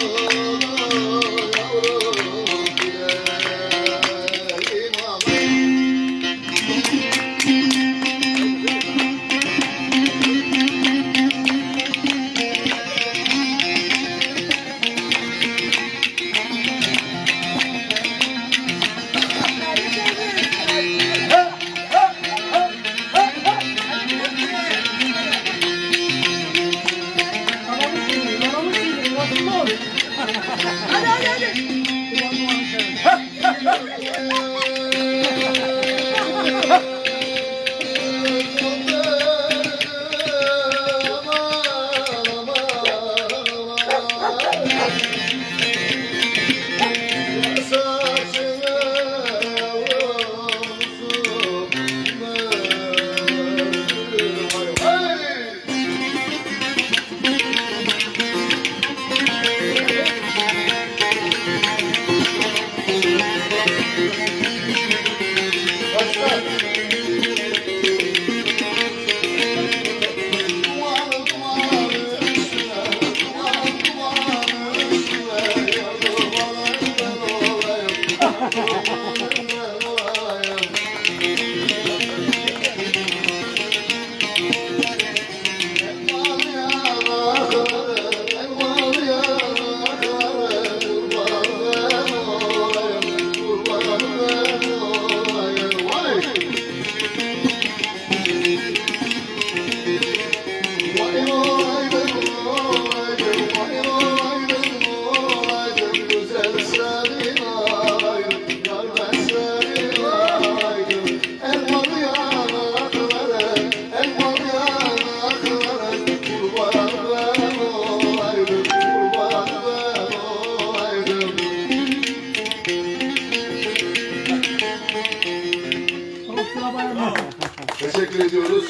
oh. Teşekkür ediyoruz.